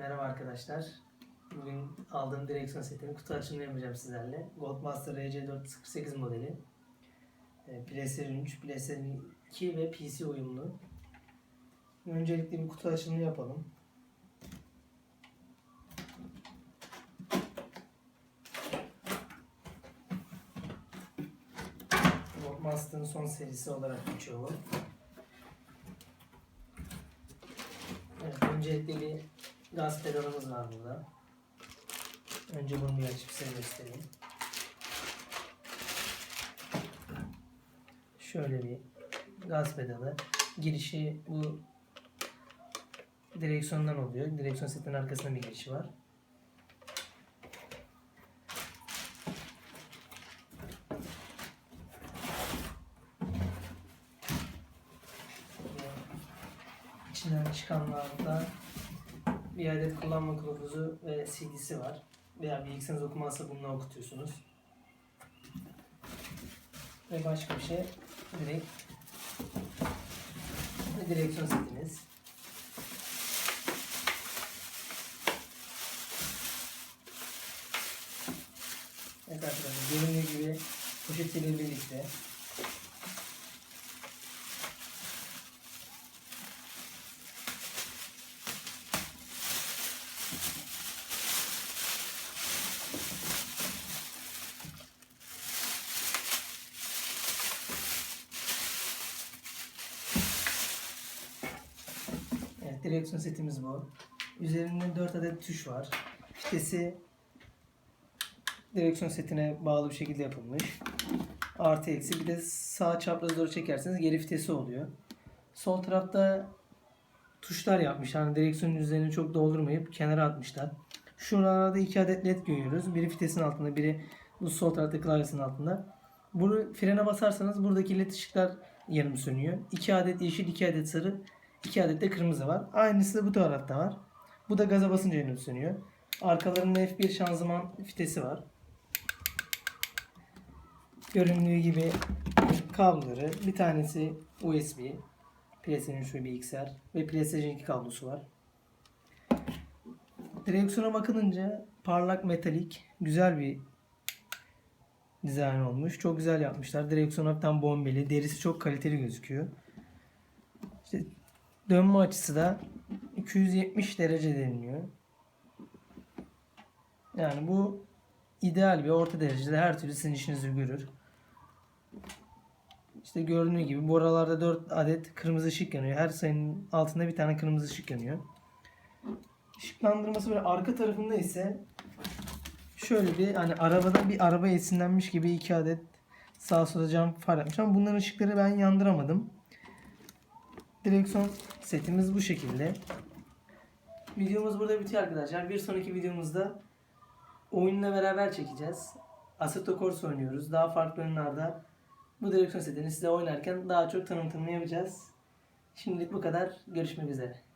Merhaba arkadaşlar. Bugün aldığım direksiyon setinin kutu açılımını yapacağım sizlerle. Goldmaster RC448 modeli. PlayStation 3, PlayStation 2 ve PC uyumlu. Öncelikle bir kutu açılımı yapalım. Goldmaster'ın son serisi olarak geçiyor bu. Evet, öncelikle bir gaz pedalımız var burada. Önce bunu bir açıp size göstereyim. Şöyle bir gaz pedalı. Girişi bu direksiyondan oluyor. Direksiyon setinin arkasında bir girişi var. İçinden çıkanlarda bir adet kullanma kılavuzu ve CD'si var. Veya bilgisayarınız okumazsa bununla okutuyorsunuz. Ve başka bir şey direkt direksiyon setiniz. Evet arkadaşlar göründüğü gibi poşetiyle birlikte Direksiyon setimiz bu. Üzerinde 4 adet tuş var. Vitesi direksiyon setine bağlı bir şekilde yapılmış. Artı eksi bir de sağ çapraz doğru çekerseniz geri vitesi oluyor. Sol tarafta tuşlar yapmışlar. Yani direksiyonun üzerine çok doldurmayıp kenara atmışlar. Şuralarda iki adet led görüyoruz. Biri vitesin altında, biri bu sol tarafta klavyesinin altında. Bunu frene basarsanız buradaki led ışıklar yanım sönüyor. 2 adet yeşil, 2 adet sarı, 2 adet de kırmızı var. Aynısı da bu tarafta var. Bu da gaza basınca yanım sönüyor. Arkalarında F1 şanzıman vitesi var. Göründüğü gibi kabloları bir tanesi USB, PlayStation 3 ve bilgisayar ve PlayStation 2 kablosu var. Direksiyona bakılınca parlak metalik güzel bir dizayn olmuş. Çok güzel yapmışlar. Direksiyon hafiften bombeli. Derisi çok kaliteli gözüküyor. İşte dönme açısı da 270 derece deniliyor. Yani bu ideal bir orta derecede her türlü sizin işinizi görür. İşte göründüğü gibi bu aralarda 4 adet kırmızı ışık yanıyor. Her sayının altında bir tane kırmızı ışık yanıyor. Işıklandırması böyle arka tarafında ise şöyle bir hani arabada bir araba esinlenmiş gibi iki adet sağ sola cam far yapmış ama bunların ışıkları ben yandıramadım. Direksiyon setimiz bu şekilde. Videomuz burada bitiyor arkadaşlar. Bir sonraki videomuzda oyunla beraber çekeceğiz. Assetto Corsa oynuyoruz. Daha farklı oyunlarda bu direksiyon setini size oynarken daha çok tanıtımını yapacağız. Şimdilik bu kadar. Görüşmek üzere.